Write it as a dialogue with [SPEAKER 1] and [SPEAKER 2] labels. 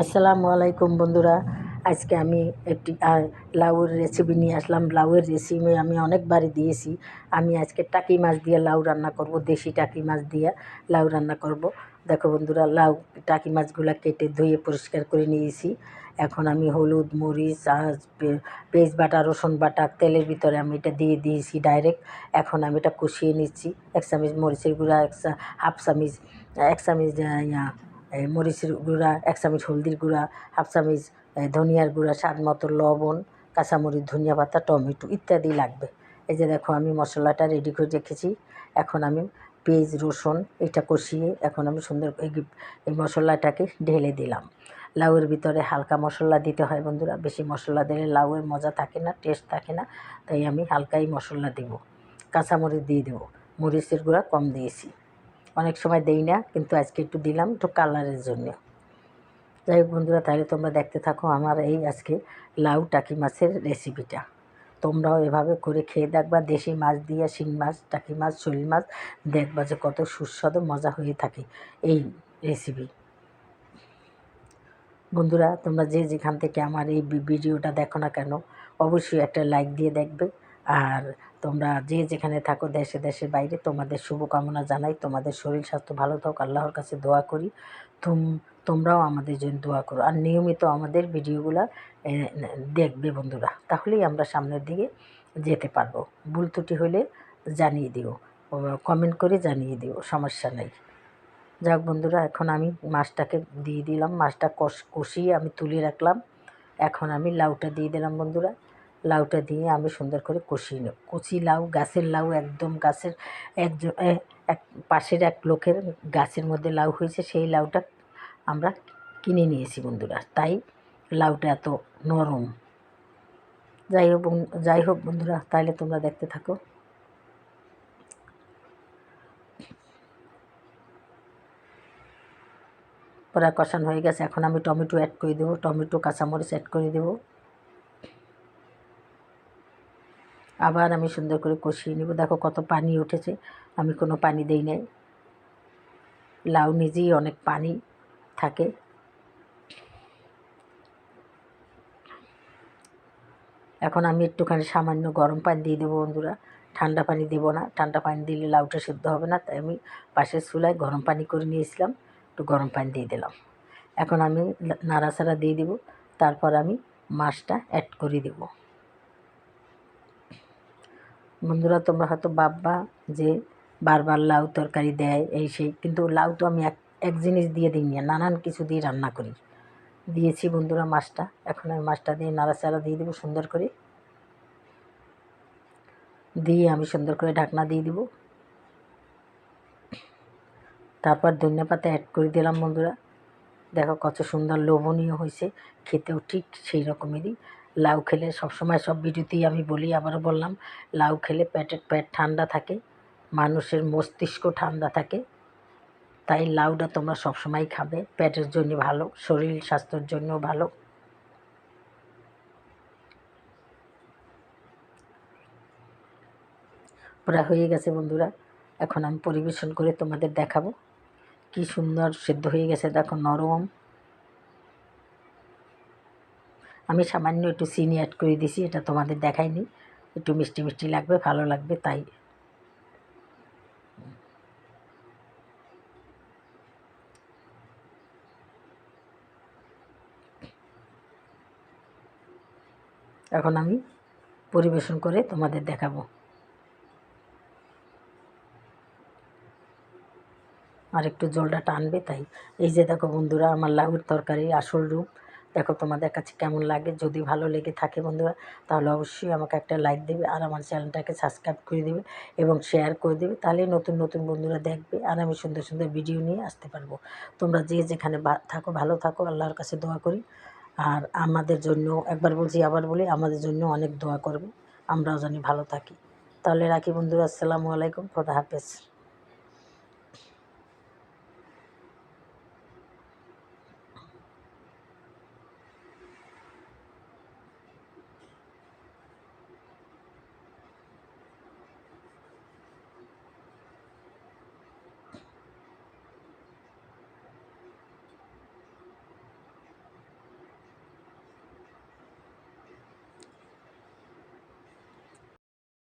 [SPEAKER 1] আসসালামু আলাইকুম বন্ধুরা। আজকে আমি একটি লাউয়ের রেসিপি নিয়ে আসলাম। লাউয়ের রেসিপি আমি অনেকবারই দিয়েছি। আমি আজকে টাকি মাছ দিয়ে লাউ রান্না করব, দেশি টাকি মাছ দিয়ে লাউ রান্না করব। দেখো বন্ধুরা, লাউ, টাকি মাছগুলো কেটে ধুয়ে পরিষ্কার করে নিয়েছি। এখন আমি হলুদ, মরিচ পেঁয়াজ বাটা, রসুন বাটা, তেলের ভিতরে আমি এটা দিয়ে দিয়েছি ডাইরেক্ট এখন আমি এটা কষিয়ে নিচ্ছি। এক চামচ মরিচের গুঁড়া, এক হাফ চামচ, এক চামচ মরিচের গুঁড়া, এক চামচ হলদির গুঁড়া, হাফ চামচ ধনিয়ার গুঁড়া, স্বাদ মতো লবণ, কাঁচামরিচ, ধনিয়া পাতা, টমেটো ইত্যাদি লাগবে। এই যে দেখো, আমি মশলাটা রেডি করে রেখেছি। এখন আমি পেঁয়াজ, রসুন এটা কষিয়ে এখন আমি সুন্দর এই এই মশলাটাকে ঢেলে দিলাম। লাউয়ের ভিতরে হালকা মশলা দিতে হয় বন্ধুরা। বেশি মশলা দিলে লাউয়ের মজা থাকে না টেস্ট থাকে না। তাই আমি হালকাই মশলা দেবো। কাঁচামরিচ দিয়ে দেবো। মরিচের গুঁড়া কম দিয়েছি। অনেক সময় দেই না, কিন্তু আজকে একটু দিলাম একটু কালারের জন্য। যাই হোক বন্ধুরা, তাহলে তোমরা দেখতে থাকো আমার এই আজকে লাউ টাকি মাছের রেসিপিটা। তোমরাও এভাবে করে খেয়ে দেখবা, দেশি মাছ দিয়ে শিং মাছ, টাকি মাছ, শোল মাছ, দেখবা যে কত সুস্বাদু, মজা হয়ে থাকে এই রেসিপি। বন্ধুরা, তোমরা যে যেখান থেকে আমার এই ভিডিওটা দেখো না কেন, অবশ্যই একটা লাইক দিয়ে দেখবে। আর তোমরা যে যেখানে থাকো দেশে দেশে বাইরে, তোমাদের শুভকামনা জানাই। তোমাদের শরীর, স্বাস্থ্য ভালো থাক আল্লাহর কাছে দোয়া করি। তুম, তোমরাও আমাদের জন্য দোয়া করো। আর নিয়মিত আমাদের ভিডিওগুলো দেখবে বন্ধুরা। তাহলেই আমরা সামনের দিকে যেতে পারব। ভুল ত্রুটি হলে জানিয়ে দিও। কমেন্ট করে জানিয়ে দিও। সমস্যা নেই। যাক বন্ধুরা, এখন আমি মাছটাকে দিয়ে দিলাম। মাছটা কষ, কষিয়ে আমি তুলে রাখলাম। এখন আমি লাউটা দিয়ে দিলাম বন্ধুরা। লাউটা দিয়ে আমি সুন্দর করে কষিয়ে নেব। কচি লাউ, গাছের লাউ একদম গাছের একজন এক পাশের এক লোকের গাছের মধ্যে লাউ হয়েছে, সেই লাউটা আমরা কিনে নিয়েছি বন্ধুরা। তাই লাউটা এত নরম। যাই হোক যাই হোক বন্ধুরা তাহলে তোমরা দেখতে থাকো। প্রায় কষানো হয়ে গেছে। এখন আমি টমেটো অ্যাড করে দেবো। টমেটো, কাঁচামরিচ অ্যাড করে দেবো। আবার আমি সুন্দর করে কষিয়ে নেব। দেখো কত পানি উঠেছে। আমি কোনো পানি দেই নাই। লাউ নিজেই অনেক পানি থাকে। এখন আমি একটুখানি সামান্য গরম পানি দিয়ে দেবো বন্ধুরা। ঠান্ডা পানি দেবো না। ঠান্ডা পানি দিলে লাউটা সিদ্ধ হবে না। তাই আমি পাশের চুলায় গরম পানি করে নিয়েছিলাম। একটু গরম পানি দিয়ে দিলাম। এখন আমি নাড়াচাড়া দিয়ে দেবো। তারপর আমি মাছটা অ্যাড করে দেবো। বন্ধুরা, তোমরা হয়তো ভাববা যে বারবার লাউ তরকারি দেয়, এই সেই। কিন্তু লাউ তো আমি এক এক জিনিস দিয়ে দিই না, নানান কিছু দিয়ে রান্না করি। দিয়েছি বন্ধুরা মাছটা, এখন আমি মাছটা দিয়ে নাড়াচাড়া দিয়ে দেবো সুন্দর করে। দিয়ে আমি সুন্দর করে ঢাকনা দিয়ে দিব। তারপর ধনিয়া পাতা অ্যাড করে দিলাম বন্ধুরা। দেখো কত সুন্দর লোভনীয় হয়েছে, খেতেও ঠিক সেই রকমেরই। লাউ খেলে সবসময় সব ভিডিওতেই আমি বলি, আবারও বললাম, লাউ খেলে পেটের পেট ঠান্ডা থাকে, মানুষের মস্তিষ্ক ঠান্ডা থাকে, তাই লাউটা তোমরা সবসময় খাবে, পেটের জন্য ভালো, শরীর স্বাস্থ্যের জন্য ভালো। প্রায় হয়ে গেছে বন্ধুরা, এখন আমি পরিবেশন করে তোমাদের দেখাবো, কি সুন্দর সেদ্ধ হয়ে গেছে, দেখো নরম। আমি সামান্য একটু চিনি অ্যাড করে দিছি, এটা তোমাদের দেখাইনি। একটু মিষ্টি মিষ্টি লাগবে, ভালো লাগবে, তাই। এখন আমি পরিবেশন করে তোমাদের দেখাবো। আর একটু জলটা টানবে, তাই। এই যে দেখো বন্ধুরা, আমার লাউর তরকারি আসল রূপ। দেখো তোমাদের কাছে কেমন লাগে? যদি ভালো লেগে থাকে বন্ধুরা, তাহলে অবশ্যই আমাকে একটা লাইক দেবে আর আমার চ্যানেলটাকে সাবস্ক্রাইব করে দেবে এবং শেয়ার করে দেবে। তাহলে নতুন নতুন বন্ধুরা দেখবে আর আমি সুন্দর সুন্দর ভিডিও নিয়ে আসতে পারব। তোমরা যে যেখানে থাকো, ভালো থাকো, আল্লাহর কাছে দোয়া করি। আর আমাদের জন্য, একবার বলছি, আবার বলি, আমাদের জন্য অনেক দোয়া করবে। আমরাও জানি ভালো থাকি। তাহলে রাখি বন্ধুরা, আসসালামু আলাইকুম, খোদা হাফেজ।